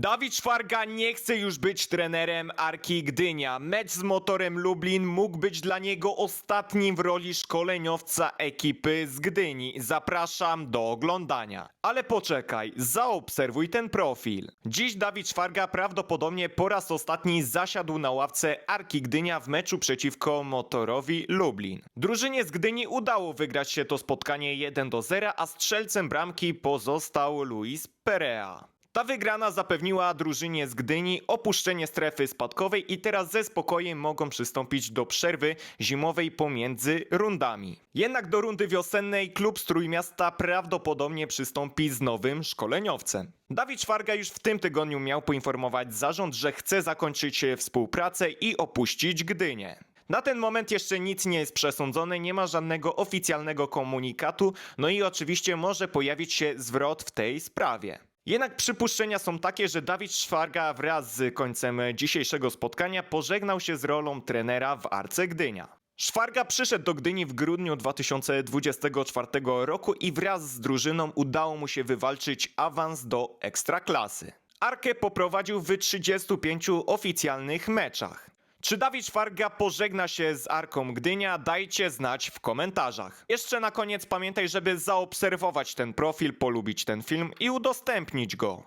Dawid Szwarga nie chce już być trenerem Arki Gdynia. Mecz z motorem Lublin mógł być dla niego ostatnim w roli szkoleniowca ekipy z Gdyni. Zapraszam do oglądania. Ale poczekaj, zaobserwuj ten profil. Dziś Dawid Szwarga prawdopodobnie po raz ostatni zasiadł na ławce Arki Gdynia w meczu przeciwko motorowi Lublin. Drużynie z Gdyni udało wygrać się to spotkanie 1 do 0, a strzelcem bramki pozostał Luis Perea. Ta wygrana zapewniła drużynie z Gdyni opuszczenie strefy spadkowej i teraz ze spokojem mogą przystąpić do przerwy zimowej pomiędzy rundami. Jednak do rundy wiosennej klub z Trójmiasta prawdopodobnie przystąpi z nowym szkoleniowcem. Dawid Szwarga już w tym tygodniu miał poinformować zarząd, że chce zakończyć współpracę i opuścić Gdynię. Na ten moment jeszcze nic nie jest przesądzone, nie ma żadnego oficjalnego komunikatu, no i oczywiście może pojawić się zwrot w tej sprawie. Jednak przypuszczenia są takie, że Dawid Szwarga wraz z końcem dzisiejszego spotkania pożegnał się z rolą trenera w Arce Gdynia. Szwarga przyszedł do Gdyni w grudniu 2024 roku i wraz z drużyną udało mu się wywalczyć awans do Ekstraklasy. Arkę poprowadził w 35 oficjalnych meczach. Czy Dawid Szwarga pożegna się z Arką Gdynia? Dajcie znać w komentarzach. Jeszcze na koniec pamiętaj, żeby zaobserwować ten profil, polubić ten film i udostępnić go.